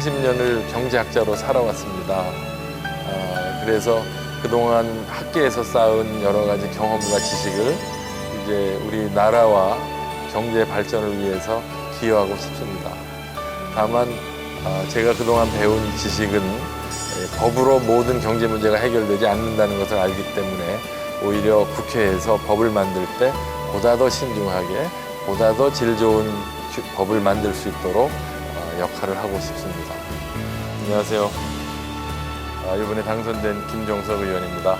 30년을 경제학자로 살아왔습니다. 아, 그래서 그동안 학계에서 쌓은 여러 가지 경험과 지식을 이제 우리 나라와 경제 발전을 위해서 기여하고 싶습니다. 다만 아, 제가 그동안 배운 지식은 예, 법으로 모든 경제 문제가 해결되지 않는다는 것을 알기 때문에 오히려 국회에서 법을 만들 때 보다 더 신중하게 보다 더 질 좋은 규- 법을 만들 수 있도록 어, 역할을 하고 싶습니다. 안녕하세요. 아, 이번에 당선된 김종석 의원입니다.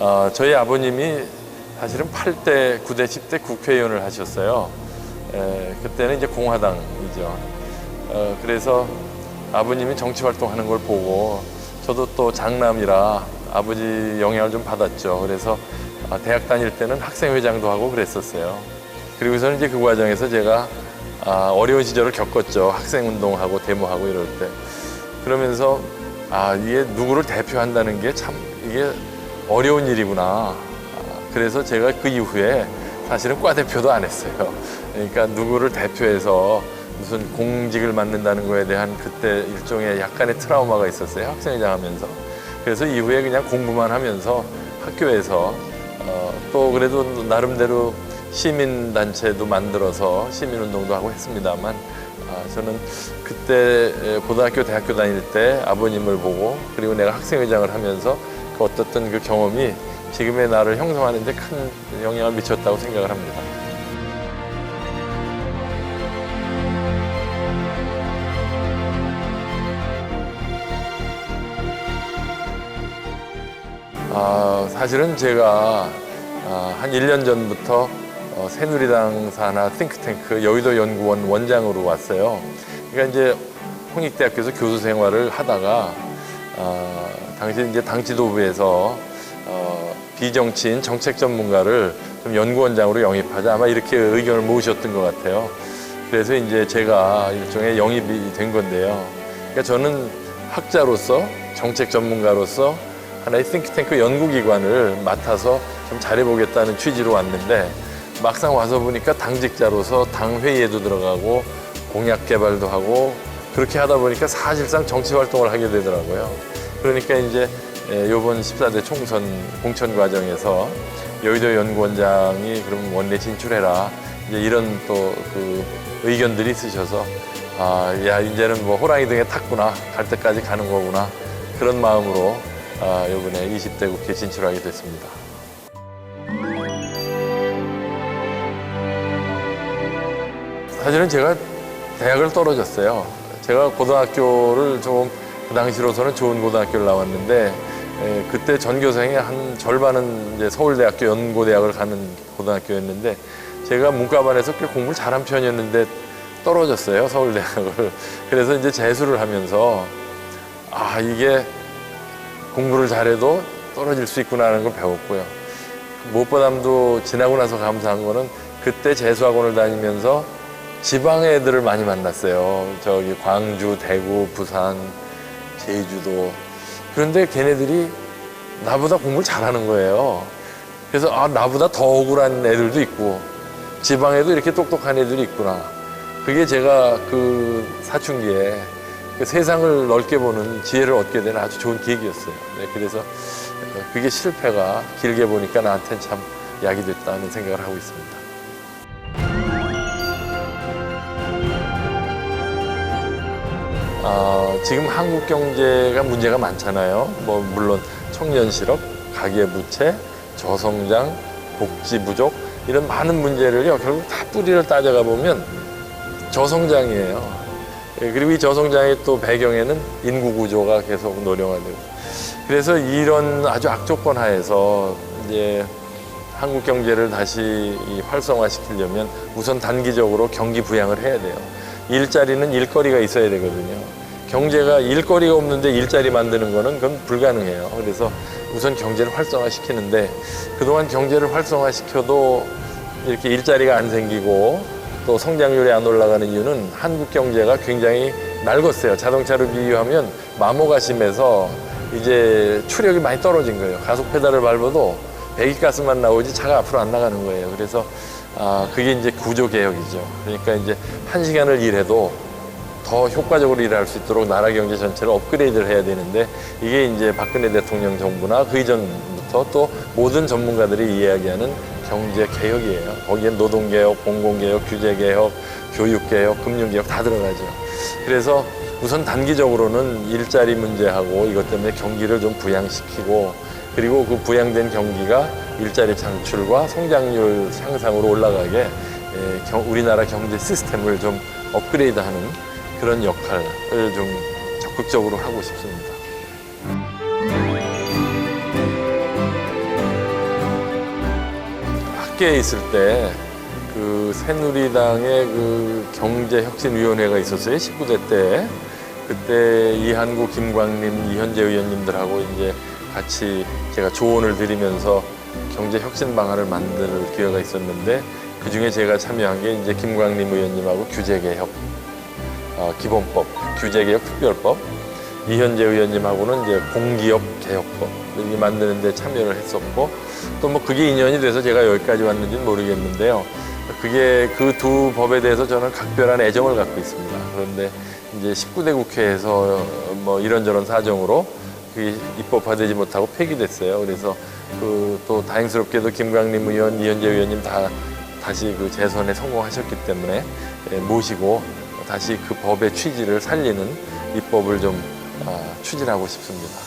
어, 저희 아버님이 사실은 8대, 9대, 10대 국회의원을 하셨어요. 에, 그때는 이제 공화당이죠. 어, 그래서 아버님이 정치 활동하는 걸 보고 저도 또 장남이라 아버지 영향을 좀 받았죠. 그래서 아, 대학 다닐 때는 학생회장도 하고 그랬었어요. 그리고서는 이제 그 과정에서 제가 아, 어려운 시절을 겪었죠. 학생운동하고 데모하고 이럴 때. 그러면서 아, 이게 누구를 대표한다는 게 참 이게 어려운 일이구나. 아, 그래서 제가 그 이후에 사실은 과 대표도 안 했어요. 그러니까 누구를 대표해서 무슨 공직을 맡는다는 거에 대한 그때 일종의 약간의 트라우마가 있었어요. 학생회장 하면서. 그래서 이후에 그냥 공부만 하면서 학교에서 어, 또 그래도 나름대로 시민단체도 만들어서 시민운동도 하고 했습니다만 아, 저는 그때 에, 고등학교, 대학교 다닐 때 아버님을 보고 그리고 내가 학생회장을 하면서 그 어떻던 그 경험이 지금의 나를 형성하는 데 큰 영향을 미쳤다고 생각을 합니다. 아, 사실은 제가 아, 한 1년 전부터 어, 새누리당 산하 띵크탱크 여의도 연구원 원장으로 왔어요. 그러니까 이제 홍익대학교에서 교수 생활을 하다가 아, 당시 이제 당 지도부에서 어, 비정치인 정책 전문가를 좀 연구원장으로 영입하자 아마 이렇게 의견을 모으셨던 것 같아요. 그래서 이제 제가 일종의 영입이 된 건데요. 그러니까 저는 학자로서 정책 전문가로서 하나의 싱크탱크 연구기관을 맡아서 좀 잘해보겠다는 취지로 왔는데 막상 와서 보니까 당직자로서 당 회의에도 들어가고 공약 개발도 하고 그렇게 하다 보니까 사실상 정치 활동을 하게 되더라고요. 그러니까 이제 에, 요번 14대 총선 공천 과정에서 여의도 연구원장이 그럼 원내 진출해라 이제 이런 또 그 의견들이 있으셔서 아, 야 이제는 뭐 호랑이 등에 탔구나 갈 때까지 가는 거구나 그런 마음으로 아, 이번에 20대 국회 진출하게 됐습니다. 사실은 제가 대학을 떨어졌어요. 제가 고등학교를 좀그 당시로서는 좋은 고등학교를 나왔는데 에, 그때 전교생의 한 절반은 이제 서울대학교 연고대학을 가는 고등학교였는데 제가 문과반에서 꽤 공부를 잘한 편이었는데 떨어졌어요 서울대학을. 그래서 이제 재수를 하면서 아 이게 공부를 잘해도 떨어질 수 있구나 하는 걸 배웠고요. 무엇보다도 지나고 나서 감사한 거는 그때 재수학원을 다니면서 지방 애들을 많이 만났어요. 저기 광주, 대구, 부산, 제주도. 그런데 걔네들이 나보다 공부를 잘하는 거예요. 그래서 아 나보다 더 억울한 애들도 있고 지방에도 이렇게 똑똑한 애들이 있구나. 그게 제가 그 사춘기에 그 세상을 넓게 보는 지혜를 얻게 되는 아주 좋은 계기였어요. 네, 그래서 그게 실패가 길게 보니까 나한테는 참 약이 됐다는 생각을 하고 있습니다. 아, 지금 한국 경제가 문제가 많잖아요. 뭐 물론 청년 실업, 가계 부채, 저성장, 복지 부족 이런 많은 문제를요 결국 다 뿌리를 따져가 보면 저성장이에요. 예, 그리고 이 저성장의 또 배경에는 인구 구조가 계속 노령화되고 그래서 이런 아주 악조건 하에서 이제 한국 경제를 다시 이 활성화시키려면 우선 단기적으로 경기 부양을 해야 돼요. 일자리는 일거리가 있어야 되거든요. 경제가 일거리가 없는데 일자리 만드는 거는 그건 불가능해요. 그래서 우선 경제를 활성화시키는데 그동안 경제를 활성화시켜도 이렇게 일자리가 안 생기고 또 성장률이 안 올라가는 이유는 한국 경제가 굉장히 낡았어요. 자동차를 비유하면 마모가 심해서 이제 추력이 많이 떨어진 거예요. 가속 페달을 밟아도 배기가스만 나오지 차가 앞으로 안 나가는 거예요. 그래서 아, 그게 이제 구조 개혁이죠. 그러니까 이제 한 시간을 일해도 더 효과적으로 일할 수 있도록 나라 경제 전체를 업그레이드를 해야 되는데 이게 이제 박근혜 대통령 정부나 그 이전부터 또 모든 전문가들이 이야기하는 경제 개혁이에요. 거기엔 노동 개혁, 공공 개혁, 규제 개혁, 교육 개혁, 금융 개혁 다 들어가죠. 그래서 우선 단기적으로는 일자리 문제하고 이것 때문에 경기를 좀 부양시키고 그리고 그 부양된 경기가 일자리 창출과 성장률 향상으로 올라가게 에, 경- 우리나라 경제 시스템을 좀 업그레이드하는 그런 역할을 좀 적극적으로 하고 싶습니다. 학계에 있을 때 그 새누리당의 그 경제혁신위원회가 있었어요. 19대 때. 그때 이한구, 김광림, 이현재 의원님들하고 이제 같이 제가 조언을 드리면서 경제 혁신 방안을 만들 기회가 있었는데 그 중에 제가 참여한 게 이제 김광림 의원님하고 규제개혁, 어, 기본법, 규제개혁 특별법, 이현재 의원님하고는 이제 공기업 개혁법 이렇게 만드는데 참여를 했었고 또 뭐 그게 인연이 돼서 제가 여기까지 왔는지는 모르겠는데요. 그게 그 두 법에 대해서 저는 각별한 애정을 갖고 있습니다. 그런데 이제 19대 국회에서 뭐 이런저런 사정으로 그게 입법화되지 못하고 폐기됐어요. 그래서 그 또 다행스럽게도 김광림 의원, 이현재 의원님 다 다시 그 재선에 성공하셨기 때문에 예, 모시고 다시 그 법의 취지를 살리는 입법을 좀 아, 추진하고 싶습니다.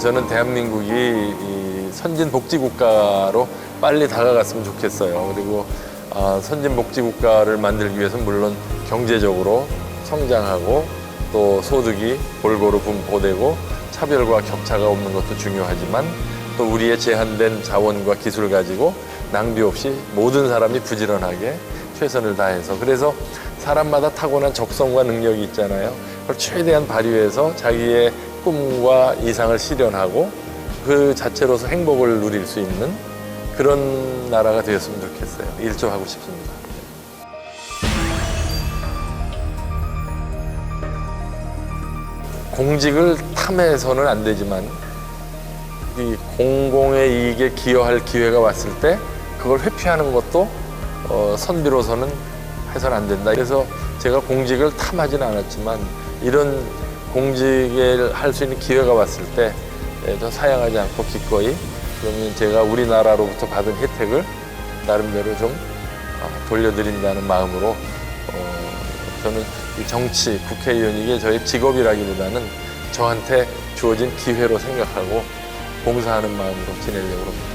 저는 대한민국이 이 선진 복지 국가로 빨리 다가갔으면 좋겠어요. 그리고 아, 선진 복지 국가를 만들기 위해서는 물론 경제적으로 성장하고 또 소득이 골고루 분포되고 차별과 격차가 없는 것도 중요하지만 또 우리의 제한된 자원과 기술 가지고 낭비 없이 모든 사람이 부지런하게 최선을 다해서 그래서 사람마다 타고난 적성과 능력이 있잖아요. 그걸 최대한 발휘해서 자기의 꿈과 이상을 실현하고 그 자체로서 행복을 누릴 수 있는 그런 나라가 되었으면 좋겠어요. 일조하고 싶습니다. 공직을 탐해서는 안 되지만 이 공공의 이익에 기여할 기회가 왔을 때 그걸 회피하는 것도 어, 선비로서는 해서는 안 된다. 그래서 제가 공직을 탐하지는 않았지만 이런 공직을 할 수 있는 기회가 왔을 때 더 사양하지 않고 기꺼이 그러면 제가 우리나라로부터 받은 혜택을 나름대로 좀 어, 돌려드린다는 마음으로 어, 저는 이 정치 국회의원 이 게 저의 직업이라기보다는 저한테 주어진 기회로 생각하고 봉사하는 마음으로 지내려고 합니다.